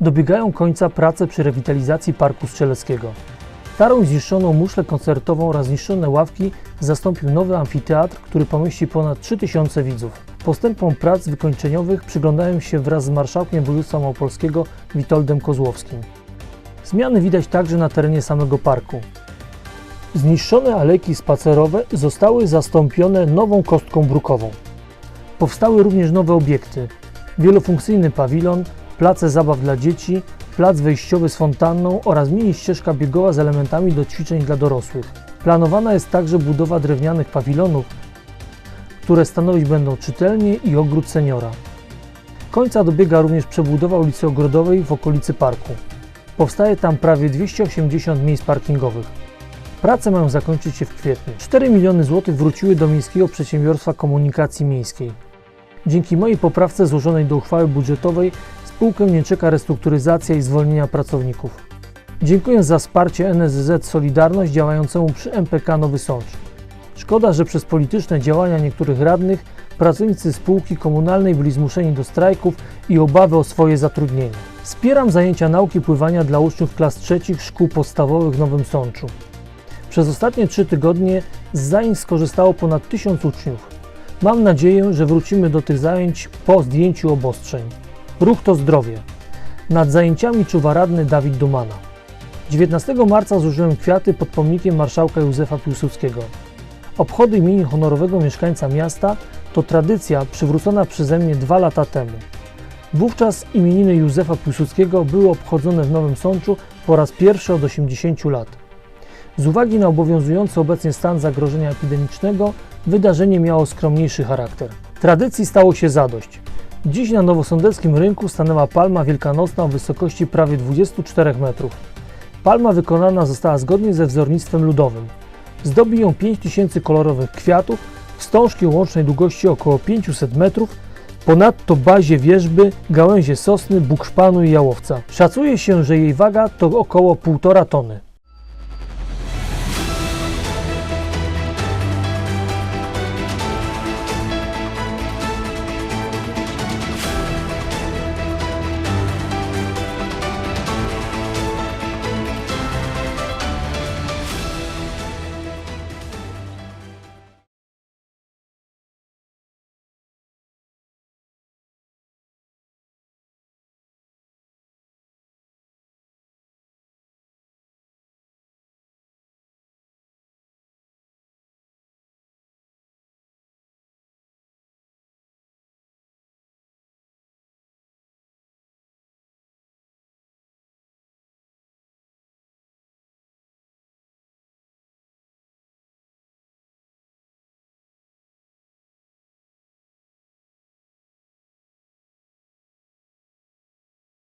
Dobiegają końca prace przy rewitalizacji Parku Strzeleckiego. Starą zniszczoną muszlę koncertową oraz zniszczone ławki zastąpił nowy amfiteatr, który pomieści ponad 3000 widzów. Postępom prac wykończeniowych przyglądałem się wraz z marszałkiem województwa małopolskiego Witoldem Kozłowskim. Zmiany widać także na terenie samego parku. Zniszczone alejki spacerowe zostały zastąpione nową kostką brukową. Powstały również nowe obiekty: wielofunkcyjny pawilon, place zabaw dla dzieci, plac wejściowy z fontanną oraz mini ścieżka biegowa z elementami do ćwiczeń dla dorosłych. Planowana jest także budowa drewnianych pawilonów, które stanowić będą czytelnię i ogród seniora. Końca dobiega również przebudowa ulicy Ogrodowej w okolicy parku. Powstaje tam prawie 280 miejsc parkingowych. Prace mają zakończyć się w kwietniu. 4 miliony złotych wróciły do Miejskiego Przedsiębiorstwa Komunikacji Miejskiej. Dzięki mojej poprawce złożonej do uchwały budżetowej spółkę nie czeka restrukturyzacja i zwolnienia pracowników. Dziękuję za wsparcie NSZZ Solidarność działającemu przy MPK Nowy Sącz. Szkoda, że przez polityczne działania niektórych radnych pracownicy spółki komunalnej byli zmuszeni do strajków i obawy o swoje zatrudnienie. Wspieram zajęcia nauki pływania dla uczniów klas trzecich szkół podstawowych w Nowym Sączu. Przez ostatnie trzy tygodnie z zajęć skorzystało ponad tysiąc uczniów. Mam nadzieję, że wrócimy do tych zajęć po zdjęciu obostrzeń. Ruch to zdrowie. Nad zajęciami czuwa radny Dawid Dumana. 19 marca złożyłem kwiaty pod pomnikiem marszałka Józefa Piłsudskiego. Obchody imienia honorowego mieszkańca miasta to tradycja przywrócona przeze mnie dwa lata temu. Wówczas imieniny Józefa Piłsudskiego były obchodzone w Nowym Sączu po raz pierwszy od 80 lat. Z uwagi na obowiązujący obecnie stan zagrożenia epidemicznego, wydarzenie miało skromniejszy charakter. Tradycji stało się zadość. Dziś na nowosądeckim rynku stanęła palma wielkanocna o wysokości prawie 24 metrów. Palma wykonana została zgodnie ze wzornictwem ludowym. Zdobi ją 5000 kolorowych kwiatów, wstążki o łącznej długości około 500 metrów, ponadto bazie wierzby, gałęzie sosny, bukszpanu i jałowca. Szacuje się, że jej waga to około 1,5 tony.